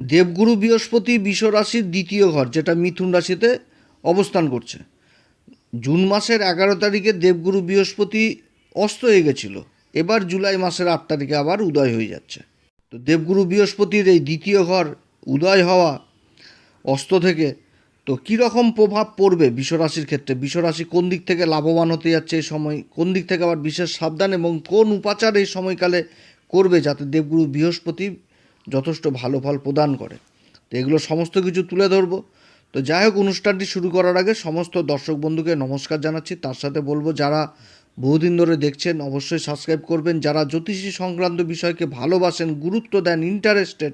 দেবগুরু বৃহস্পতি বিশ্ব রাশির দ্বিতীয় ঘর, যেটা মিথুন রাশিতে অবস্থান করছে। জুন মাসের এগারো তারিখে দেবগুরু বৃহস্পতি অস্ত হয়ে গেছিল। এবার জুলাই মাসের আট তারিখে আবার উদয় হয়ে যাচ্ছে। তো দেবগুরু বৃহস্পতির এই দ্বিতীয় ঘর উদয় হওয়া অস্ত থেকে, তো কীরকম প্রভাব পড়বে বিশ্বরাশির ক্ষেত্রে? বিশ্বরাশি কোন দিক থেকে লাভবান হতে যাচ্ছে এই সময়? কোন দিক থেকে আবার বিশেষ সাবধান এবং কোন উপাচার এই সময়কালে করবে যাতে দেবগুরু বৃহস্পতি যথেষ্ট ভালো ফল প্রদান করে। তো এগুলো সমস্ত কিছু তুলে ধরবো। তো যাই হোক, অনুষ্ঠানটি শুরু করার আগে সমস্ত দর্শক বন্ধুকে নমস্কার জানাচ্ছি। তার সাথে বলব, যারা বহুদিন ধরে দেখছেন, অবশ্যই সাবস্ক্রাইব করবেন। যারা জ্যোতিষী সংক্রান্ত বিষয়কে ভালোবাসেন, গুরুত্ব দেন ইন্টারেস্টেড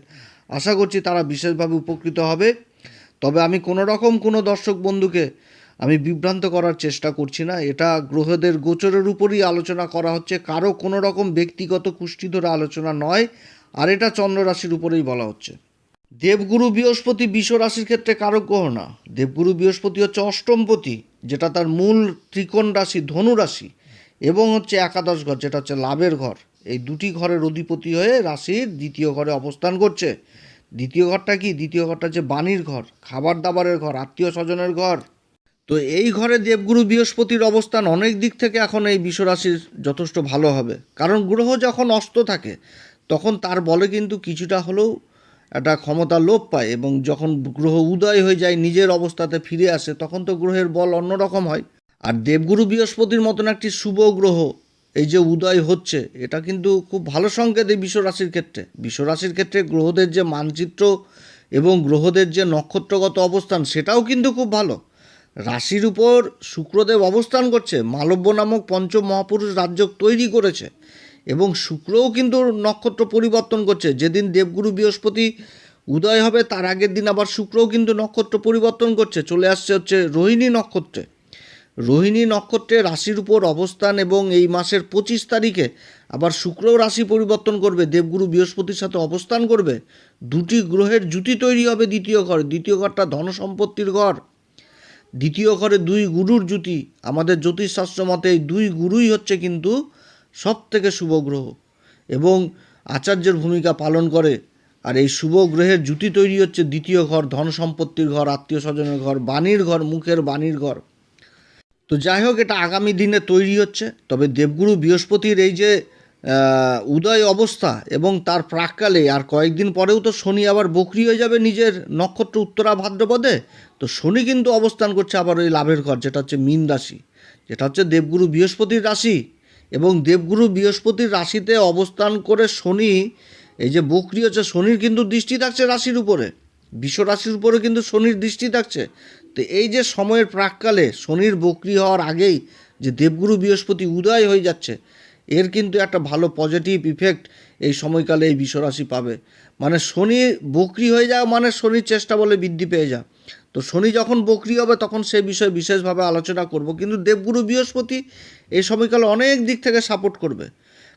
আশা করছি তারা বিশেষভাবে উপকৃত হবে। তবে আমি কোনো রকম কোনো দর্শক বন্ধুকে আমি বিভ্রান্ত করার চেষ্টা করছি না। এটা গ্রহদের গোচরের উপরই আলোচনা করা হচ্ছে। কারও কোনো রকম ব্যক্তিগত কুষ্টি ধরে আলোচনা নয়। আর এটা চন্দ্র রাশির উপরেই বলা হচ্ছে। দেবগুরু বৃহস্পতি বিশ্ব রাশির ক্ষেত্রে কারক গ্রহ না। দেবগুরু বৃহস্পতি হচ্ছে অষ্টমপতি যেটা তার মূল ত্রিকোণ রাশি ধনু রাশি এবং হচ্ছে একাদশ ঘর, যেটা হচ্ছে লাভের ঘর। এই দুটি ঘরের অধিপতি হয়ে রাশির দ্বিতীয় ঘরে অবস্থান করছে। দ্বিতীয় ঘরটা কি? দ্বিতীয় ঘরটা হচ্ছে বাণীর ঘর খাবার দাবারের ঘর, আত্মীয় স্বজনের ঘর। তো এই ঘরে দেবগুরু বৃহস্পতির অবস্থান অনেক দিক থেকে এখন এই বিশ্বরাশির যথেষ্ট ভালো হবে। কারণ গ্রহ যখন অস্ত থাকে তখন তার বলে কিন্তু কিছুটা হলেও একটা ক্ষমতা লোপ পায় এবং যখন গ্রহ উদয় হয়ে যায়, নিজের অবস্থাতে ফিরে আসে, তখন তো গ্রহের বল অন্যরকম হয়। আর দেবগুরু বৃহস্পতির মতন একটি শুভ গ্রহ, এই যে উদয় হচ্ছে, এটা কিন্তু খুব ভালো সংকেত এই বিশ্বরাশির ক্ষেত্রে। বিশ্বরাশির ক্ষেত্রে গ্রহদের যে মানচিত্র এবং গ্রহদের যে নক্ষত্রগত অবস্থান, সেটাও কিন্তু খুব ভালো। রাশির উপর শুক্রদেব অবস্থান করছে, মালব্য নামক পঞ্চম মহাপুরুষ রাজ্য তৈরি করেছে। এবং শুক্রও কিন্তু নক্ষত্র পরিবর্তন করছে। যেদিন দেবগুরু বৃহস্পতি উদয় হবে, তার আগের দিন আবার শুক্রও কিন্তু নক্ষত্র পরিবর্তন করছে। চলে আসছে হচ্ছে রোহিণী নক্ষত্রে। রোহিণী নক্ষত্রে রাশির উপর অবস্থান এবং এই মাসের পঁচিশ তারিখে আবার শুক্রও রাশি পরিবর্তন করবে, দেবগুরু বৃহস্পতির সাথে অবস্থান করবে। দুটি গ্রহের জুতি তৈরি হবে দ্বিতীয় ঘর। দ্বিতীয় ঘরটা ধন সম্পত্তির ঘর। দ্বিতীয় ঘরে দুই গুরুর জুতি আমাদের জ্যোতিষশাস্ত্র মতে এই দুই গুরুই হচ্ছে কিন্তু সব থেকে শুভ গ্রহ এবং আচার্যের ভূমিকা পালন করে। আর এই শুভ গ্রহের জুতি তৈরি হচ্ছে দ্বিতীয় ঘর, ধন সম্পত্তির ঘর, আত্মীয় স্বজনের ঘর, বাণীর ঘর, মুখের বাণীর ঘর। তো যাই হোক, এটা আগামী দিনে তৈরি হচ্ছে। তবে দেবগুরু বৃহস্পতির এই যে উদয় অবস্থা এবং তার প্রাককালে, আর কয়েকদিন পরেও তো শনি আবার বকরি হয়ে যাবে নিজের নক্ষত্র উত্তরা ভাদ্রপদে, তো শনি কিন্তু অবস্থান করছে আবার ওই লাভের ঘর, যেটা হচ্ছে মীন রাশি। যেটা হচ্ছে দেবগুরু বৃহস্পতির রাশি। এবং দেবগুরু বৃহস্পতির রাশিতে অবস্থান করে শনি, এই যে বকরি হচ্ছে, শনির কিন্তু দৃষ্টি থাকছে রাশির উপরে। বিশ্ব রাশির উপরে কিন্তু শনির দৃষ্টি থাকছে। তো এই যে সময়ের প্রাককালে শনির বকরি হওয়ার আগেই যে দেবগুরু বৃহস্পতি উদয় হয়ে যাচ্ছে এর কিন্তু একটা ভালো পজিটিভ ইফেক্ট এই সময়কালে এই বিশ্বরাশি পাবে। মানে শনি বকরি হয়ে যাওয়া মানে শনির চেষ্টা বলে বৃদ্ধি পেয়ে যা তো শনি যখন বকরি হবে তখন সে বিষয়ে বিশেষভাবে আলোচনা করব। কিন্তু দেবগুরু বৃহস্পতি এই সময়কালে অনেক দিক থেকে সাপোর্ট করবে।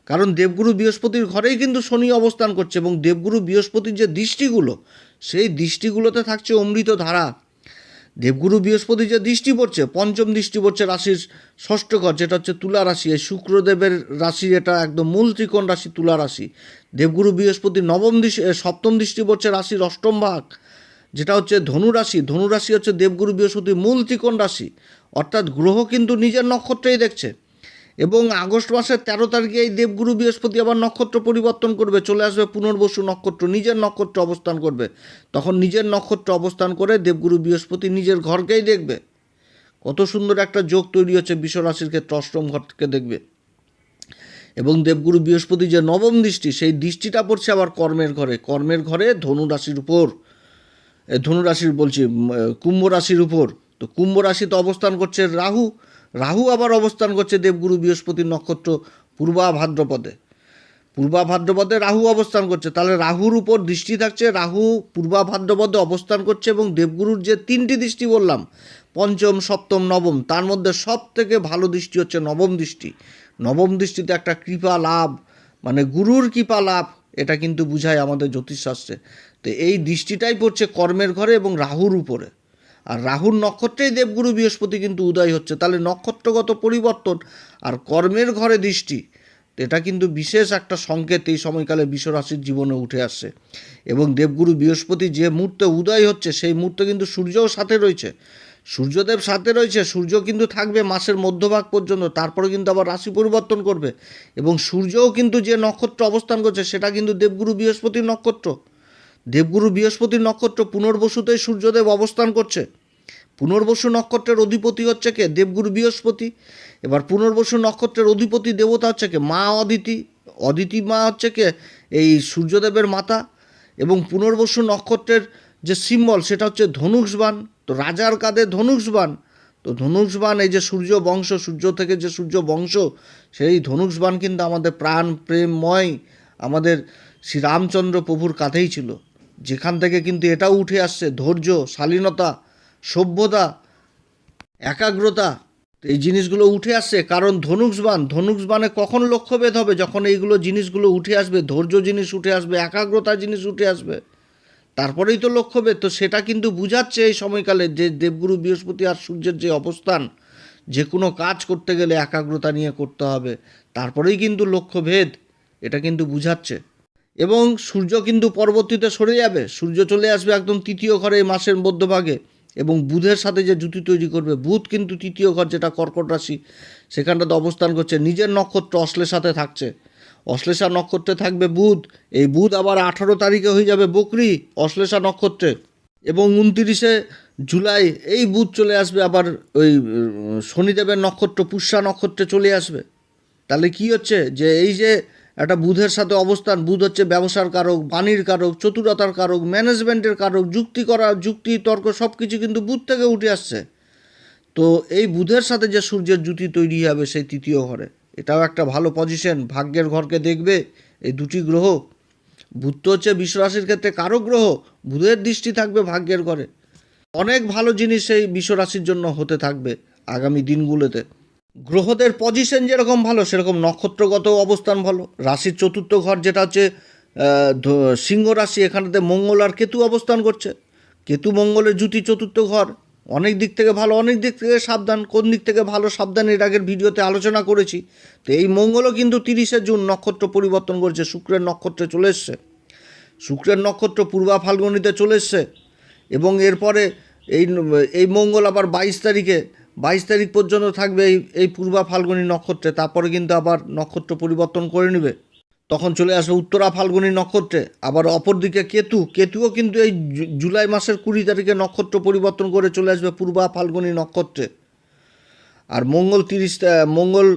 কারণ দেবগুরু বৃহস্পতির ঘরেই কিন্তু শনি অবস্থান করছে এবং দেবগুরু বৃহস্পতির যে দৃষ্টিগুলো, সেই দৃষ্টিগুলোতে থাকছে অমৃত ধারা। দেবগুরু বৃহস্পতি যে দৃষ্টি পড়ছে, পঞ্চম দৃষ্টি পড়ছে রাশির ষষ্ঠ ঘর, যেটা হচ্ছে তুলা রাশি। এই শুক্রদেবের রাশি এটা একদম মূল ত্রিকোণ রাশি, তুলা রাশি। দেবগুরু বৃহস্পতি নবম দৃষ্টি সপ্তম দৃষ্টি পড়ছে রাশির অষ্টম ভাগ, যেটা হচ্ছে ধনুরাশি ধনুরাশি ধনু রাশি হচ্ছে দেবগুরু বৃহস্পতি মূল ত্রিকোণ রাশি। অর্থাৎ গ্রহ কিন্তু নিজের নক্ষত্রেই দেখছে। এবং আগস্ট মাসের তেরো তারিখে এই দেবগুরু বৃহস্পতি আবার নক্ষত্র পরিবর্তন করবে চলে আসবে পুনর্বসু নক্ষত্র নিজের নক্ষত্র অবস্থান করবে। তখন নিজের নক্ষত্র অবস্থান করে দেবগুরু বৃহস্পতি নিজের ঘরকেই দেখবে। কত সুন্দর একটা যোগ তৈরি হচ্ছে বিশ্বরাশির ক্ষেত্রে অষ্টম ঘরকে দেখবে। এবং দেবগুরু বৃহস্পতি যে নবম দৃষ্টি সেই দৃষ্টিটা পড়ছে আবার কর্মের ঘরে। কর্মের ঘরে ধনু রাশির উপর এ, ধনু রাশির বলছি কুম্ভ রাশির উপর। তো কুম্ভ রাশিতে অবস্থান করছে রাহু। রাহু আবার অবস্থান করছে দেবগুরু বৃহস্পতির নক্ষত্র পূর্বা ভাদ্রপদে। পূর্বা ভাদ্রপদে রাহু অবস্থান করছে। তাহলে রাহুর উপর দৃষ্টি থাকছে, রাহু পূর্বা ভাদ্রপদে অবস্থান করছে এবং দেবগুরুর যে তিনটি দৃষ্টি বললাম, পঞ্চম, সপ্তম, নবম, তার মধ্যে সব থেকে ভালো দৃষ্টি হচ্ছে নবম দৃষ্টি। নবম দৃষ্টিতে একটা কৃপা লাভ মানে গুরুর কৃপা লাভ, এটা কিন্তু বুঝায় আমাদের জ্যোতিষশাস্ত্রে। তো এই দৃষ্টিটাই পড়ছে কর্মের ঘরে এবং রাহুর উপরে। আর রাহুর নক্ষত্রেই দেবগুরু বৃহস্পতি কিন্তু উদয় হচ্ছে। তাহলে নক্ষত্রগত পরিবর্তন আর কর্মের ঘরে দৃষ্টি, এটা কিন্তু বিশেষ একটা সংকেত এই সময়কালে বিশ্বরাশির জীবনে উঠে আসছে। এবং দেবগুরু বৃহস্পতি যে মুহূর্তে উদয় হচ্ছে, সেই মুহূর্তে কিন্তু সূর্যও সাথে রয়েছে। সূর্যদেব সাথে রয়েছে, সূর্য কিন্তু থাকবে মাসের মধ্যভাগ পর্যন্ত, তারপরে কিন্তু আবার রাশি পরিবর্তন করবে। এবং সূর্যও কিন্তু যে নক্ষত্র অবস্থান করছে, সেটা কিন্তু দেবগুরু বৃহস্পতির নক্ষত্র। দেবগুরু বৃহস্পতির নক্ষত্র পুনর্বসুতেই সূর্যদেব অবস্থান করছে। পুনর্বসু নক্ষত্রের অধিপতি হচ্ছে কে? দেবগুরু বৃহস্পতি। এবার পুনর্বসু নক্ষত্রের অধিপতি দেবতা হচ্ছে কে? মা অদিতি। অদিতি মা হচ্ছে কে? এই সূর্যদেবের মাতা। এবং পুনর্বসু নক্ষত্রের যে সিম্বল, সেটা হচ্ছে ধনুষবান তো রাজার কাঁধে ধনুষবান তো ধনুষবান এই যে সূর্য বংশ, সূর্য থেকে যে সূর্য বংশ, সেই ধনুষবান কিন্তু আমাদের প্রাণ প্রেমময় আমাদের শ্রী রামচন্দ্র প্রভুর কাঁধেই ছিল। যেখান থেকে কিন্তু এটাও উঠে আসছে, ধৈর্য, শালীনতা, সভ্যতা, একাগ্রতা, এই জিনিসগুলো উঠে আসছে। কারণ ধনুষবান ধনুষবানে কখন লক্ষ্যভেদ হবে? যখন এইগুলো জিনিসগুলো উঠে আসবে, ধৈর্য জিনিস উঠে আসবে, একাগ্রতা জিনিস উঠে আসবে, তারপরেই তো লক্ষ্যভেদ। তো সেটা কিন্তু বুঝাচ্ছে এই সময়কালে যে দেবগুরু বৃহস্পতি আর সূর্যের যে অবস্থান, যে কোনো কাজ করতে গেলে একাগ্রতা নিয়ে করতে হবে। তারপরেই কিন্তু লক্ষ্যভেদ, এটা কিন্তু বুঝাচ্ছে। এবং সূর্য কিন্তু পরবর্তীতে সরে যাবে। সূর্য চলে আসবে একদম তৃতীয় ঘরে মাসের মধ্যভাগে এবং বুধের সাথে যে জুতি তৈরি করবে, বুধ কিন্তু তৃতীয় ঘর যেটা কর্কট রাশি, সেখানটাতে অবস্থান করছে। নিজের নক্ষত্র অশ্লের সাথে থাকছে। অশ্লেষা নক্ষত্রে থাকবে বুধ। এই বুধ আবার আঠারো তারিখে হয়ে যাবে বকরি অশ্লেষা নক্ষত্রে এবং উনতিরিশে জুলাই এই বুধ চলে আসবে আবার ওই শনিদেবের নক্ষত্র পুষ্যা নক্ষত্রে চলে আসবে। তাহলে কি হচ্ছে যে এই যে একটা বুধের সাথে অবস্থান। বুধ হচ্ছে ব্যবসার কারক, বাণীর কারক, চতুরতার কারক ম্যানেজমেন্টের কারক, যুক্তি করা, যুক্তি, তর্ক সব কিছু কিন্তু বুধ থেকে উঠে আসছে। তো এই বুধের সাথে যে সূর্যের জুতি তৈরি হবে সেই তৃতীয় ঘরে, এটাও একটা ভালো পজিশন ভাগ্যের ঘরকে দেখবে এই দুটি গ্রহ। বুধ তো হচ্ছে বিশ্বরাশির ক্ষেত্রে কারও গ্রহ, বুধের দৃষ্টি থাকবে ভাগ্যের ঘরে। অনেক ভালো জিনিস এই বিশ্বরাশির জন্য হতে থাকবে আগামী দিনগুলোতে। গ্রহদের পজিশন যেরকম ভালো, সেরকম নক্ষত্রগত অবস্থান ভালো। রাশির চতুর্থ ঘর যেটা হচ্ছে সিংহ রাশি, এখানেতে মঙ্গল আর কেতু অবস্থান করছে। কেতু মঙ্গলের জুতি চতুর্থ ঘর। অনেক দিক থেকে ভালো, অনেক দিক থেকে সাবধান। কোন দিক থেকে ভালো সাবধান এর আগের ভিডিওতে আলোচনা করেছি। তো এই মঙ্গলও কিন্তু তিরিশে জুন নক্ষত্র পরিবর্তন করছে। শুক্রের নক্ষত্রে চলে এসছে। শুক্রের নক্ষত্র পূর্বা ফাল্গুনিতে চলে এসছে। এবং এরপরে এই এই মঙ্গল আবার বাইশ তারিখে বাইশ তারিখ পর্যন্ত থাকবে এই এই পূর্বা ফাল্গুনী নক্ষত্রে, তারপরে কিন্তু আবার নক্ষত্র পরিবর্তন করে নেবে। তখন চলে আসবে উত্তরা ফাল্গুনী নক্ষত্রে, আবার অপরদিকে কেতু, কেতুও কিন্তু এই জুলাই মাসের কুড়ি তারিখে নক্ষত্র পরিবর্তন করে চলে আসবে পূর্বা ফাল্গুনী নক্ষত্রে। আর মঙ্গল তিরিশ মঙ্গল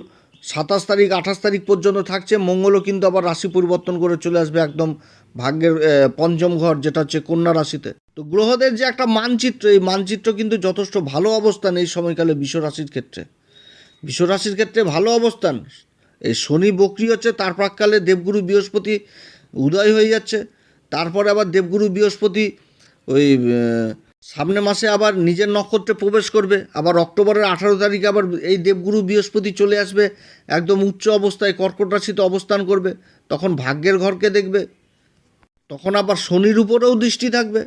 সাতাশ তারিখ, আঠাশ তারিখ পর্যন্ত থাকছে, মঙ্গলও কিন্তু আবার রাশি পরিবর্তন করে চলে আসবে একদম ভাগ্যের পঞ্চম ঘর যেটা হচ্ছে কন্যা রাশিতে। তো গ্রহদের যে একটা মানচিত্র, এই মানচিত্র কিন্তু যথেষ্ট ভালো অবস্থান এই সময়কালে বিশ্ব রাশির ক্ষেত্রে। বিশ্ব রাশির ক্ষেত্রে ভালো অবস্থান। এই শনি বক্রি হচ্ছে, তার প্রাককালে দেবগুরু বৃহস্পতি উদয় হয়ে যাচ্ছে। তারপরে আবার দেবগুরু বৃহস্পতি ওই সামনে মাসে আবার নিজের নক্ষত্রে প্রবেশ করবে। আবার অক্টোবরের আঠারো তারিখে আবার এই দেবগুরু বৃহস্পতি চলে আসবে। একদম উচ্চ অবস্থায় কর্কট রাশিতে অবস্থান করবে। তখন ভাগ্যের ঘরকে দেখবে। তখন আবার শনির উপরেও দৃষ্টি থাকবে।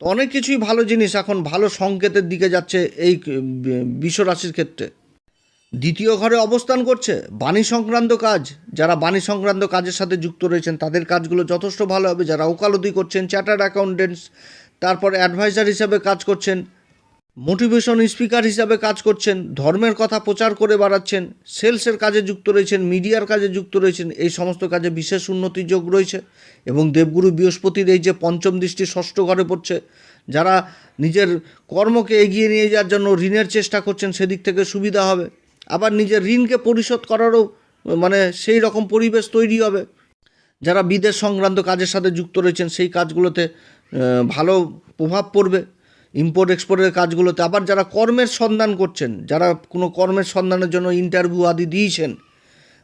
তো অনেক কিছুই ভালো জিনিস এখন ভালো সংকেতের দিকে যাচ্ছে এই বিশ্বরাশির ক্ষেত্রে। দ্বিতীয় ঘরে অবস্থান করছে বাণী সংক্রান্ত কাজ। যারা বাণী সংক্রান্ত কাজের সাথে যুক্ত রয়েছেন, তাদের কাজগুলো যথেষ্ট ভালো হবে। যারা ওকালতি করছেন, চার্টার্ড অ্যাকাউন্টেন্টস, তারপর অ্যাডভাইজার হিসাবে কাজ করছেন মোটিভেশন স্পিকার হিসাবে কাজ করছেন, ধর্মের কথা প্রচার করে বাড়াচ্ছেন, সেলসের কাজে যুক্ত রয়েছেন, মিডিয়ার কাজে যুক্ত রয়েছেন, এই সমস্ত কাজে বিশেষ উন্নতির যোগ রয়েছে এবং দেবগুরু বৃহস্পতির এই যে পঞ্চম দৃষ্টি ষষ্ঠ ঘরে পড়ছে, যারা নিজের কর্মকে এগিয়ে নিয়ে যাওয়ার জন্য ঋণের চেষ্টা করছেন সেদিক থেকে সুবিধা হবে। আবার নিজের ঋণকে পরিশোধ করারও মানে সেই রকম পরিবেশ তৈরি হবে। যারা বিদেশ সংক্রান্ত কাজের সাথে যুক্ত রয়েছেন, সেই কাজগুলোতে ভালো প্রভাব পড়বে। ইম্পোর্ট এক্সপোর্টের কাজগুলোতে। আবার যারা কর্মের সন্ধান করছেন, যারা কোনো কর্মের সন্ধানের জন্য ইন্টারভিউ আদি দিয়েছেন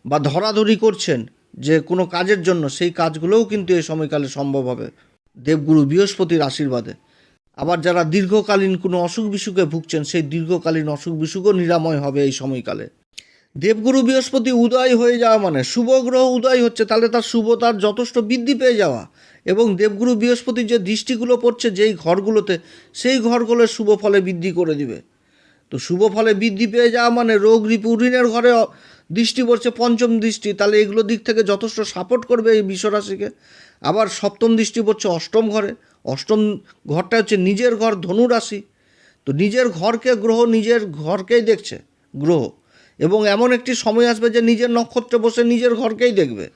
বা ধরাধরি করছেন যে কোনো কাজের জন্য, সেই কাজগুলোও কিন্তু এই সময়কালে সম্ভব হবে দেবগুরু বৃহস্পতির আশীর্বাদে। আবার যারা দীর্ঘকালীন কোনো অসুখ বিসুখে ভুগছেন, সেই দীর্ঘকালীন অসুখ বিসুখও নিরাময় হবে এই সময়কালে। দেবগুরু বৃহস্পতি উদয় হয়ে যাওয়া মানে শুভ গ্রহ উদয় হচ্ছে, তাহলে তার শুভতার যথেষ্ট বৃদ্ধি পেয়ে যাওয়া। এবং দেবগুরু বৃহস্পতির যে দৃষ্টিগুলো পড়ছে, যেই ঘরগুলোতে, সেই ঘরগুলোর শুভ ফলে বৃদ্ধি করে দিবে। তো শুভ ফলে বৃদ্ধি পেয়ে যাওয়া মানে রোগ রিপু ঋণের ঘরে দৃষ্টি পড়ছে পঞ্চম দৃষ্টি, তাহলে এগুলো দিক থেকে যথেষ্ট সাপোর্ট করবে এই বিশ্বরাশিকে। আবার সপ্তম দৃষ্টি পড়ছে অষ্টম ঘরে, অষ্টম ঘরটা হচ্ছে নিজের ঘর, ধনুরাশি। তো নিজের ঘরকে গ্রহ, নিজের ঘরকেই দেখছে, গ্রহ। এবং এমন একটি সময় আসবে যে নিজের নক্ষত্রে বসে নিজের ঘরকেই দেখবে।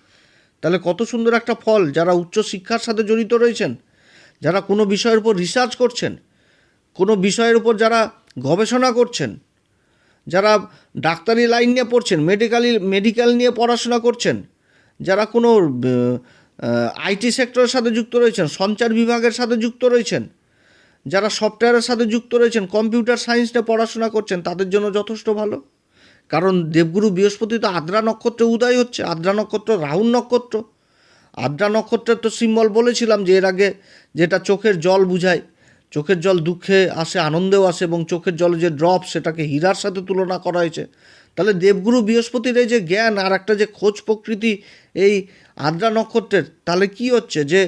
তাহলে কত সুন্দর একটা ফল যারা উচ্চ শিক্ষার সাথে জড়িত রয়েছেন, যারা কোনো বিষয়ের উপর রিসার্চ করছেন, কোনো বিষয়ের উপর যারা গবেষণা করছেন, যারা ডাক্তারি লাইন নিয়ে পড়ছেন মেডিকেল মেডিকেল নিয়ে পড়াশোনা করছেন, যারা কোনো আইটি সেক্টরের সাথে যুক্ত রয়েছেন, সঞ্চার বিভাগের সাথে যুক্ত রয়েছেন, যারা সফটওয়্যারের সাথে যুক্ত রয়েছেন কম্পিউটার সায়েন্স নিয়ে পড়াশোনা করছেন, তাদের জন্য যথেষ্ট ভালো। কারণ দেবগুরু বৃহস্পতি তো আদ্রা নক্ষত্রে উদয় হচ্ছে, আদ্রা নক্ষত্র, রাহুল নক্ষত্র। আদ্রা নক্ষত্রের তো সিম্বল বলেছিলাম যে এর আগে যেটা চোখের জল বুঝায়, চোখের জল দুঃখে আসে, আনন্দেও আসে এবং চোখের জলে যে ড্রপ সেটাকে হীরার সাথে তুলনা করা হয়েছে। তাহলে দেবগুরু বৃহস্পতির এই যে জ্ঞান আর একটা যে খোঁজ প্রকৃতি এই আদ্রা নক্ষত্রের, তাহলে কি হচ্ছে যে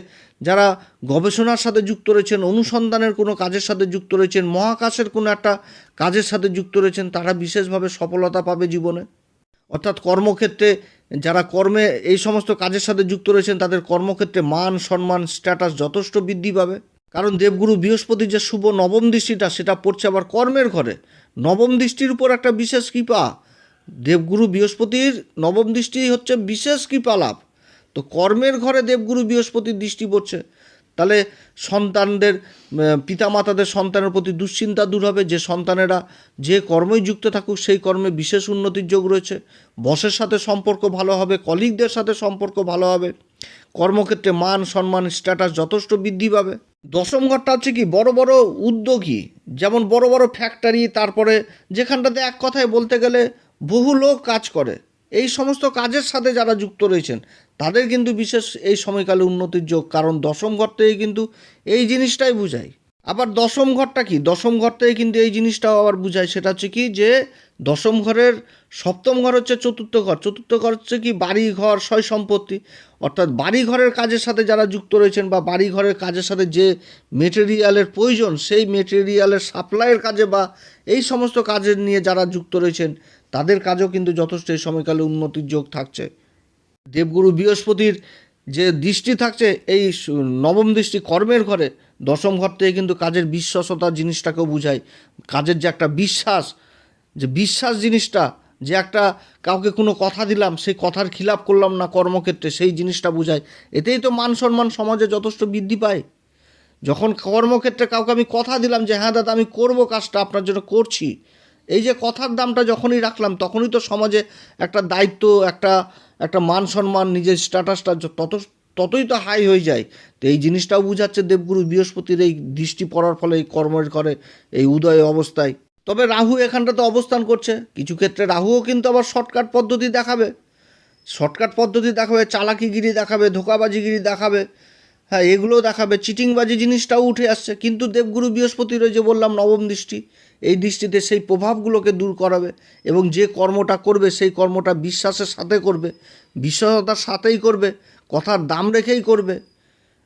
যারা গবেষণার সাথে যুক্ত রয়েছেন, অনুসন্ধানের কোনো কাজের সাথে যুক্ত রয়েছেন, মহাকাশের কোনো একটা কাজের সাথে যুক্ত রয়েছেন, তারা বিশেষভাবে সফলতা পাবে জীবনে। অর্থাৎ কর্মক্ষেত্রে যারা কর্মে এই সমস্ত কাজের সাথে যুক্ত রয়েছেন, তাদের কর্মক্ষেত্রে মান, সম্মান, স্ট্যাটাস যথেষ্ট বৃদ্ধি পাবে। কারণ দেবগুরু বৃহস্পতির যে শুভ নবম দৃষ্টিটা, সেটা পড়ছে আবার কর্মের ঘরে। নবম দৃষ্টির উপর একটা বিশেষ কৃপা। দেবগুরু বৃহস্পতির নবম দৃষ্টি হচ্ছে বিশেষ কৃপা লাভ। তো কর্মের ঘরে দেবগুরু বৃহস্পতির দৃষ্টি পড়ছে। তাহলে সন্তানদের পিতামাতাদের সন্তানের প্রতি দুশ্চিন্তা দূর হবে। যে সন্তানেরা যে কর্মই যুক্ত থাকুক, সেই কর্মে বিশেষ উন্নতির যোগ রয়েছে। বসের সাথে সম্পর্ক ভালো হবে, কলিগদের সাথে সম্পর্ক ভালো হবে। কর্মক্ষেত্রে মান, সম্মান স্ট্যাটাস যথেষ্ট বৃদ্ধি পাবে। দশম ঘরটা হচ্ছে কি, বড় বড় উদ্যোগী। যেমন বড় বড় ফ্যাক্টরি তারপরে যেখানটাতে এক কথায় বলতে গেলে বহু লোক কাজ করে। এই সমস্ত কাজের সাথে যারা যুক্ত রয়েছেন, তাদের কিন্তু বিশেষ এই সময়কালে উন্নতির যোগ, কারণ দশম ঘর থেকে কিন্তু এই জিনিসটাই বুঝায়। আবার দশম ঘরটা কি? দশম ঘর থেকে কিন্তু এই জিনিসটাও আবার বুঝায়, সেটা হচ্ছে কি যে দশম ঘরের সপ্তম ঘর হচ্ছে চতুর্থ ঘর। চতুর্থ ঘর হচ্ছে কি বাড়ি ঘর সয় সম্পত্তি অর্থাৎ বাড়ি ঘরের কাজের সাথে যারা যুক্ত রয়েছেন বা বাড়ি ঘরের কাজের সাথে যে মেটেরিয়ালের প্রয়োজন, সেই মেটেরিয়ালের সাপ্লাইয়ের কাজে বা এই সমস্ত কাজের নিয়ে যারা যুক্ত রয়েছেন তাদের কাজও কিন্তু যথেষ্ট এই সময়কালে উন্নতির যোগ থাকছে। দেবগুরু বৃহস্পতির যে দৃষ্টি থাকছে, এই নবম দৃষ্টি কর্মের ঘরে, দশম ঘর থেকে কিন্তু কাজের বিশ্বাসতা জিনিসটাকেও বোঝায়। কাজের যে একটা বিশ্বাস, যে বিশ্বাস জিনিসটা, যে একটা কাউকে কোনো কথা দিলাম, সেই কথার খিলাপ করলাম না কর্মক্ষেত্রে, সেই জিনিসটা বোঝায়। এতেই তো মান সম্মান সমাজে যথেষ্ট বৃদ্ধি পায়। যখন কর্মক্ষেত্রে কাউকে আমি কথা দিলাম যে হ্যাঁ দাদা, আমি করব কাজটা, আপনার জন্য করছি। এই যে কথার দামটা যখনই রাখলাম, তখনই তো সমাজে একটা দায়িত্ব, একটা একটা মান সম্মান, নিজের স্ট্যাটাসটা তত, ততই তো হাই হয়ে যায়। তো এই জিনিসটাও বুঝাচ্ছে দেবগুরু বৃহস্পতির এই দৃষ্টি পড়ার ফলে, এই কর্মের করে এই উদয় অবস্থায়। তবে রাহু এখানটাতে অবস্থান করছে। কিছু ক্ষেত্রে রাহুও কিন্তু আবার শর্টকাট পদ্ধতি দেখাবে। শর্টকাট পদ্ধতি দেখাবে, চালাকিগিরি দেখাবে, ধোকাবাজিগিরি দেখাবে। হ্যাঁ এগুলোও দেখাবে। চিটিংবাজি জিনিসটাও উঠে আসছে। কিন্তু দেবগুরু বৃহস্পতির যে বললাম, নবম দৃষ্টি, এই দৃষ্টিতে সেই প্রভাবগুলোকে দূর করাবে এবং যে কর্মটা করবে, সেই কর্মটা বিশ্বাসের সাথে করবে বিশ্বাসতার সাথেই করবে, কথার দাম রেখেই করবে।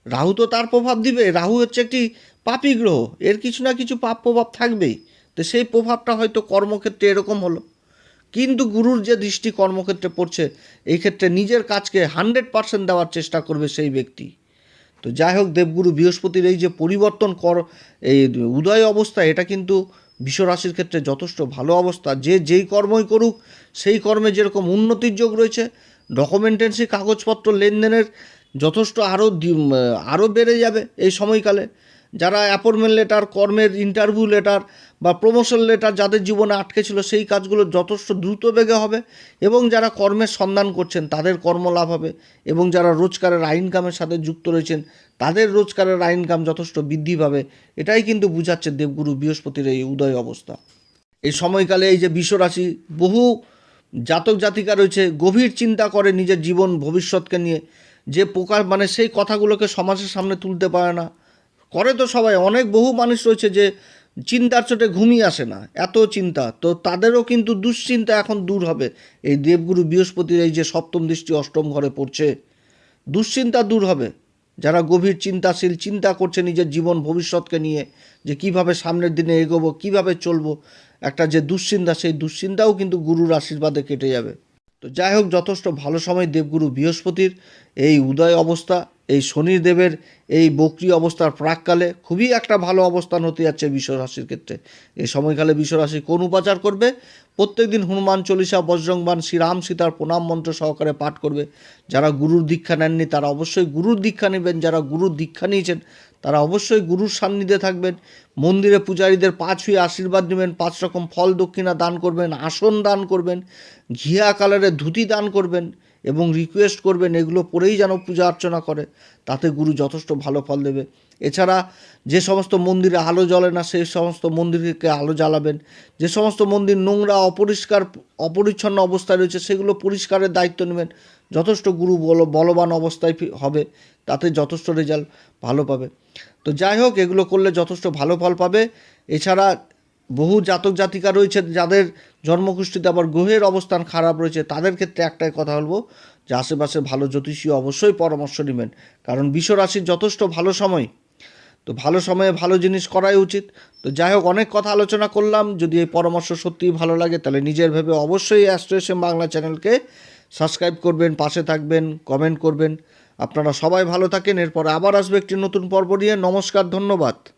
রাহু তো তার প্রভাব দিবে। রাহু হচ্ছে একটি পাপী গ্রহ। এর কিছু না কিছু পাপ প্রভাব থাকবেই। তো সেই প্রভাবটা হয়তো কর্মক্ষেত্রে এরকম হলো। কিন্তু গুরুর যে দৃষ্টি কর্মক্ষেত্রে পড়ছে, এই ক্ষেত্রে নিজের কাজকে হান্ড্রেড পার্সেন্ট দেওয়ার চেষ্টা করবে সেই ব্যক্তি। তো যাই হোক, দেবগুরু বৃহস্পতির এই যে পরিবর্তন কর, এই উদয় অবস্থা, এটা কিন্তু বিশ্বরাশির ক্ষেত্রে যথেষ্ট ভালো অবস্থা। যে যেই কর্মই করুক, সেই কর্মে যেরকম উন্নতির যোগ রয়েছে ডকুমেন্টেন্সি কাগজপত্র লেনদেনের যথেষ্ট আরও আরও বেড়ে যাবে এই সময়কালে। যারা অ্যাপয়েন্টমেন্ট লেটার কর্মের ইন্টারভিউ লেটার বা প্রমোশন লেটার যাদের জীবনে আটকে ছিল সেই কাজগুলো যথেষ্ট দ্রুত বেগে হবে এবং যারা কর্মের সন্ধান করছেন তাদের কর্মলাভ হবে এবং যারা রোজগারের ইনকামের সাথে যুক্ত রয়েছেন তাদের রোজগারের ইনকাম যথেষ্ট বৃদ্ধি পাবে। এটাই কিন্তু বুঝাচ্ছে দেবগুরু বৃহস্পতির এই উদয় অবস্থা। এই সময়কালে এই যে বিশ্বরাশি, বহু জাতক জাতিকা রয়েছে, গভীর চিন্তা করে নিজের জীবন, ভবিষ্যৎকে নিয়ে। যে প্রকার মানে সেই কথাগুলোকে সমাজের সামনে তুলতে পারে না। করে তো সবাই, অনেক বহু মানুষ রয়েছে যে চিন্তার চোটে ঘুমিয়ে আসে না, এত চিন্তা। তো তাদেরও কিন্তু দুশ্চিন্তা এখন দূর হবে। এই দেবগুরু বৃহস্পতির এই যে সপ্তম দৃষ্টি অষ্টম ঘরে পড়ছে, দুশ্চিন্তা দূর হবে। যারা গভীর চিন্তাশীল, চিন্তা করছে নিজের জীবন, ভবিষ্যৎকে নিয়ে, যে কীভাবে সামনের দিনে এগোবো, কীভাবে চলবো, একটা যে দুশ্চিন্তা, সেই দুশ্চিন্তাও কিন্তু গুরুর আশীর্বাদে কেটে যাবে। তো যাই হোক, যথেষ্ট ভালো সময় দেবগুরু বৃহস্পতির, এই উদয় অবস্থা। এই শনিদেবের এই বক্রি অবস্থার প্রাককালে খুবই একটা ভালো অবস্থান হতে যাচ্ছে বিশ্বরাশির ক্ষেত্রে। এই সময়কালে বিশ্বরাশি কোন উপাচার করবে? প্রত্যেকদিন হনুমান চল্লিশা বজ্রংবান শ্রীরাম সীতার প্রণাম মন্ত্র সহকারে পাঠ করবে। যারা গুরুর দীক্ষা নেননি, তারা অবশ্যই গুরুর দীক্ষা নেবেন। যারা গুরুর দীক্ষা নিয়েছেন, তারা অবশ্যই গুরুর সান্নিধ্যে থাকবেন। মন্দিরে পূজারীদের পা ছুঁয়ে আশীর্বাদ নেবেন, পাঁচ রকম ফল দক্ষিণা দান করবেন, আসন দান করবেন, ঘিয়া কালারের ধুতি দান করবেন। এবং রিকোয়েস্ট করবেন এগুলো পরেই যেন পূজা অর্চনা করে। তাতে গুরু যথেষ্ট ভালো ফল দেবে। এছাড়া যে সমস্ত মন্দিরে আলো জ্বলে না সেই সমস্ত মন্দিরকে আলো জ্বালাবেন। যে সমস্ত মন্দির নোংরা, অপরিষ্কার, অপরিচ্ছন্ন অবস্থায় রয়েছে, সেগুলো পরিষ্কারের দায়িত্ব নেবেন। যথেষ্ট গুরু বল, বলবান অবস্থায় হবে। তাতে যথেষ্ট রেজাল্ট ভালো পাবে। তো যাই হোক, এগুলো করলে যথেষ্ট ভালো ফল পাবে। এছাড়া বহু জাতক জাতিকা রয়েছে যাদের জন্মকুষ্ঠিতে আবার গ্রহের অবস্থান খারাপ রয়েছে, তাদের ক্ষেত্রে একটাই কথা বলব যে আশেপাশে ভালো জ্যোতিষী অবশ্যই পরামর্শ নেবেন। কারণ বিশ্বরাশির যথেষ্ট ভালো সময়। তো ভালো সময়ে ভালো জিনিস করাই উচিত। তো যাই হোক, অনেক কথা আলোচনা করলাম। যদি এই পরামর্শ সত্যিই ভালো লাগে, তাহলে নিজের ভেবে অবশ্যই অ্যাস্ট্রেশন বাংলা চ্যানেলকে সাবস্ক্রাইব করবেন, পাশে থাকবেন, কমেন্ট করবেন। আপনারা সবাই ভালো থাকেন, এরপর আবার আসবে একটি নতুন পর্ব নিয়ে। নমস্কার, ধন্যবাদ।